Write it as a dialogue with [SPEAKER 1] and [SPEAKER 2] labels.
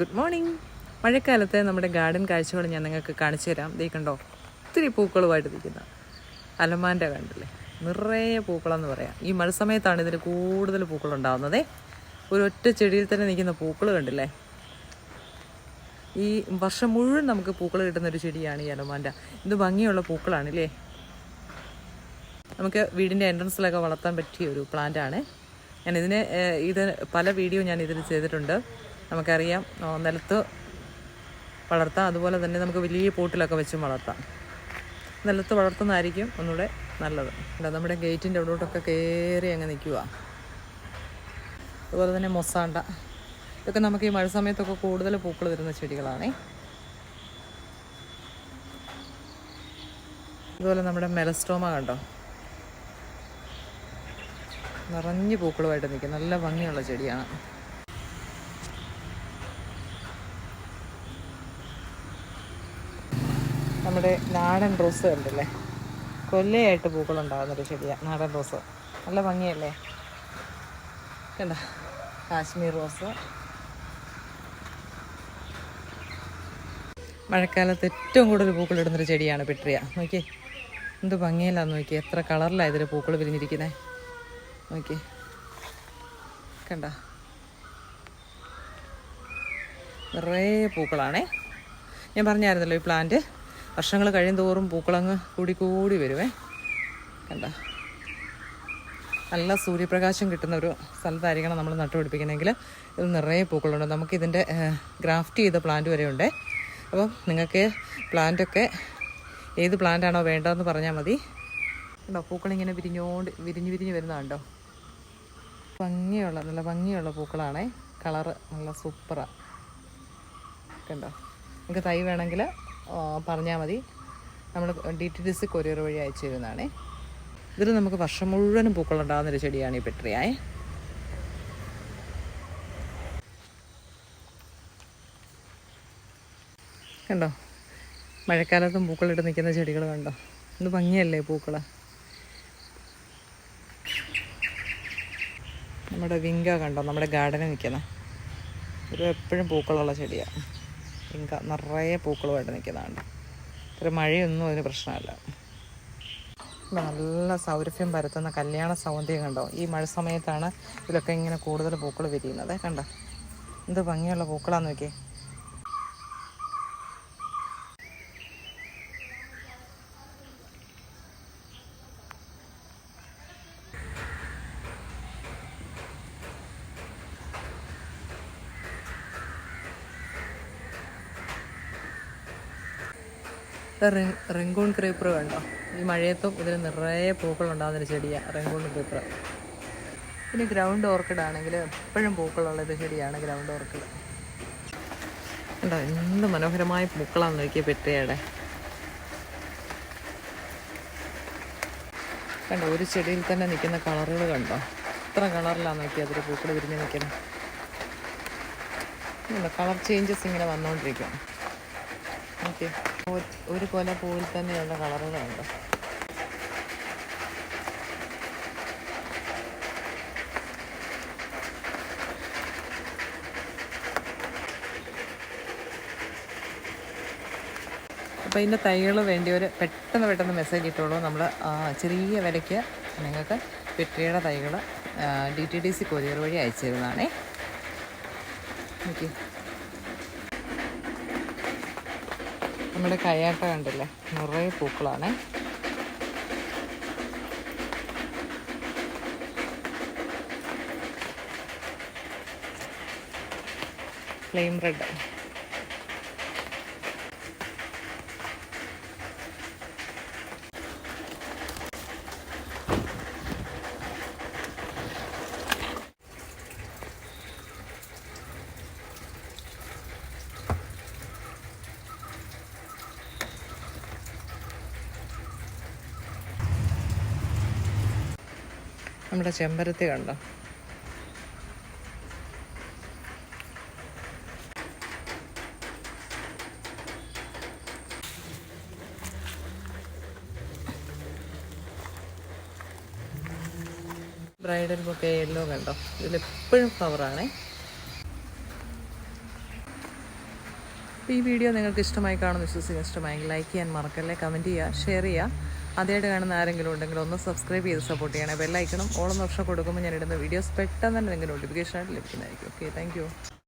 [SPEAKER 1] Good morning. മഴക്കാലത്തെ നമ്മുടെ garden കാഴ്ചകൾ ഞാൻ നിങ്ങൾക്ക് കാണിച്ചു തരാം. കണ്ടോ ഒത്തിരി പൂക്കളുമായിട്ട് നിൽക്കുന്ന അലമാന്റെ കണ്ടില്ലേ? നിറയെ പൂക്കളെന്ന് പറയാം. ഈ മഴ സമയത്താണ് ഇതിന് കൂടുതൽ പൂക്കളുണ്ടാകുന്നതേ ഒരു ഒറ്റ ചെടിയിൽ തന്നെ നിൽക്കുന്ന പൂക്കൾ കണ്ടില്ലേ? ഈ വർഷം മുഴുവൻ നമുക്ക് പൂക്കൾ കിട്ടുന്ന ഒരു ചെടിയാണ് ഈ അലമാന്റെ ഇത് ഭംഗിയുള്ള പൂക്കളാണല്ലേ? നമുക്ക് വീടിന്റെ എൻട്രൻസിലൊക്കെ വളർത്താൻ പറ്റിയ ഒരു പ്ലാന്റ് ആണ്. ഞാൻ ഇതിനെ ഇത് പല വീഡിയോ ഞാൻ ഇതിൽ ചെയ്തിട്ടുണ്ട്. നമുക്കറിയാം. നിലത്ത് വളർത്താം. അതുപോലെ തന്നെ നമുക്ക് വലിയ പോട്ടിലൊക്കെ വെച്ചും വളർത്താം. നിലത്ത് വളർത്തുന്നതായിരിക്കും ഒന്നുകൂടെ നല്ലത്. ഇതാ നമ്മുടെ ഗേറ്റിന്റെ അവിടോട്ടൊക്കെ കയറി അങ്ങ് നിൽക്കുക അതുപോലെ തന്നെ മൊസാണ്ട. ഇതൊക്കെ നമുക്ക് ഈ മഴ സമയത്തൊക്കെ കൂടുതൽ പൂക്കൾ തരുന്ന ചെടികളാണേ. അതുപോലെ നമ്മുടെ മെലസ്റ്റോമ കണ്ടോ? നിറഞ്ഞ് പൂക്കളുമായിട്ട് നിൽക്കും. നല്ല ഭംഗിയുള്ള ചെടിയാണ്. നമ്മുടെ നാടൻ റോസ് കണ്ടില്ലേ? കൊല്ലയായിട്ട് പൂക്കളുണ്ടാകുന്നൊരു ചെടിയാണ് നാടൻ റോസ്. നല്ല ഭംഗിയല്ലേ? കണ്ട? കാശ്മീർ റോസ്. മഴക്കാലത്ത് ഏറ്റവും കൂടുതൽ പൂക്കളിടുന്നൊരു ചെടിയാണ് പെട്രിയ. നോക്കിയേ എന്ത് ഭംഗിയല്ലാന്ന് നോക്കി എത്ര കളറിലാണ് ഇതിൽ പൂക്കൾ വിരിഞ്ഞിരിക്കുന്നത് നോക്കി കണ്ട? നിറയെ പൂക്കളാണേ. ഞാൻ പറഞ്ഞായിരുന്നല്ലോ ഈ പ്ലാന്റ്. വർഷങ്ങൾ കഴിയും തോറും പൂക്കളങ്ങ് കൂടി കൂടി വരുവേ. കണ്ട? നല്ല സൂര്യപ്രകാശം കിട്ടുന്ന ഒരു സ്ഥലത്തായിരിക്കണം നമ്മൾ നട്ടുപിടിപ്പിക്കണമെങ്കിൽ ഇത് നിറയെ പൂക്കളുണ്ട്. നമുക്കിതിന്റെ ഗ്രാഫ്റ്റ് ചെയ്ത പ്ലാന്റ് വരെ ഉണ്ട് അപ്പം നിങ്ങൾക്ക് പ്ലാന്റൊക്കെ ഏത് പ്ലാന്റാണോ വേണ്ടതെന്ന് പറഞ്ഞാൽ മതി. കണ്ടോ? പൂക്കളിങ്ങനെ വിരിഞ്ഞോണ്ട് വിരിഞ്ഞ് വിരിഞ്ഞ് വരുന്നതുണ്ടോ? ഭംഗിയുള്ള നല്ല ഭംഗിയുള്ള പൂക്കളാണേ. കളറ് നല്ല സൂപ്പറാണ് കണ്ടോ? നിങ്ങൾക്ക് തൈ വേണമെങ്കിൽ പറഞ്ഞാൽ മതി. നമ്മൾ D T D C courier വഴി അയച്ചു തരുന്നതാണേ. ഇതിൽ നമുക്ക് വർഷം മുഴുവനും പൂക്കളുണ്ടാകുന്നൊരു ചെടിയാണ് ഈ പെട്രിയായേ കണ്ടോ? മഴക്കാലത്തും പൂക്കളിട്ട് നിൽക്കുന്ന ചെടികൾ കണ്ടോ? ഇത് ഭംഗിയല്ലേ പൂക്കൾ നമ്മുടെ വിങ്ക കണ്ടോ? നമ്മുടെ ഗാർഡനിൽ നിൽക്കുന്ന. ഒരു എപ്പോഴും പൂക്കളുള്ള ചെടിയാണ് വിങ്ക നിറയെ പൂക്കളുമായിട്ട് നിൽക്കുന്നതാണ്. ഇത്ര മഴയൊന്നും അതിന് പ്രശ്നമല്ല. നല്ല സൗരഭ്യം പരത്തുന്ന കല്യാണ സൗന്ദര്യം കണ്ടോ? ഈ മഴ സമയത്താണ് ഇതിലൊക്കെ ഇങ്ങനെ കൂടുതൽ പൂക്കൾ വിരിയുന്നത്. കണ്ടോ? എന്ത് ഭംഗിയുള്ള പൂക്കളാന്ന് നോക്കിയേ. റെങ്കൂൺ ക്രീപ്പർ കണ്ടോ? ഈ മഴയത്തും ഇതിന് നിറയെ പൂക്കളുണ്ടാകുന്നൊരു ചെടിയാണ് റെങ്കൂൺ ക്രീപ്പർ. പിന്നെ ഗ്രൗണ്ട് ഓർക്കിഡ് ആണെങ്കിൽ എപ്പോഴും പൂക്കളുള്ള ഒരു ചെടിയാണ് ഗ്രൗണ്ട് ഓർക്കിഡ്. കണ്ടോ എന്ത് മനോഹരമായ പൂക്കളാന്ന് നോക്കിയ പെട്ടയുടെ. കണ്ടോ ഒരു ചെടിയിൽ തന്നെ നിൽക്കുന്ന കളറുകൾ കണ്ടോ? എത്ര കളറിലാണ് നോക്കിയത് അതിൽ പൂക്കൾ വിരിഞ്ഞ് നിൽക്കുന്നത്. കളർ ചേഞ്ചസ് ഇങ്ങനെ വന്നുകൊണ്ടിരിക്കും ഓക്കെ ഒരു കൊല പൂവിൽ തന്നെയുള്ള കളറുകളുണ്ട് അപ്പോൾ ഇതിന്റെ തൈകൾ വേണ്ടിയവർ പെട്ടെന്ന് പെട്ടെന്ന് മെസ്സേജ് ഇട്ടോളൂ. നമ്മൾ ചെറിയ വിലയ്ക്ക് നിങ്ങൾക്ക് പെട്രിയുടെ തൈകൾ D T D C courier വഴി അയച്ചു തരുന്നതാണേ ഓക്കെ നമ്മുടെ കയ്യാട്ട കണ്ടില്ലേ? നിറയെ പൂക്കളാണ്. ഫ്ലെയിം റെഡ് നമ്മുടെ ചെമ്പരത്തി കണ്ടോ? ബ്രൈഡൽ ബൊക്കെ യെല്ലോ കണ്ടോ? ഇതിലെപ്പോഴും ഫ്ലവറാണേ ഈ വീഡിയോ നിങ്ങൾക്ക് ഇഷ്ടമായി കാണുമെന്ന് വിശ്വസിക്കുന്നു ഇഷ്ടമായെങ്കിൽ ലൈക്ക് ചെയ്യാൻ മറക്കല്ലേ കമന്റ് ചെയ്യുക ഷെയർ ചെയ്യുക ആദ്യമായിട്ട് കാണുന്ന ആരെങ്കിലും ഉണ്ടെങ്കിൽ ഒന്ന് സബ്സ്ക്രൈബ് ചെയ്ത് സപ്പോർട്ട് ചെയ്യണേ. ബെല്ലൈക്കണം ഓളം വർഷം കൊടുക്കുമ്പോൾ ഞാൻ ഇടുന്ന വീഡിയോസ് പെട്ടെന്ന് തന്നെ നിങ്ങൾക്ക് നോട്ടിഫിക്കേഷൻ ആയിട്ട് ലഭിക്കുന്നതായിരിക്കും. Okay thank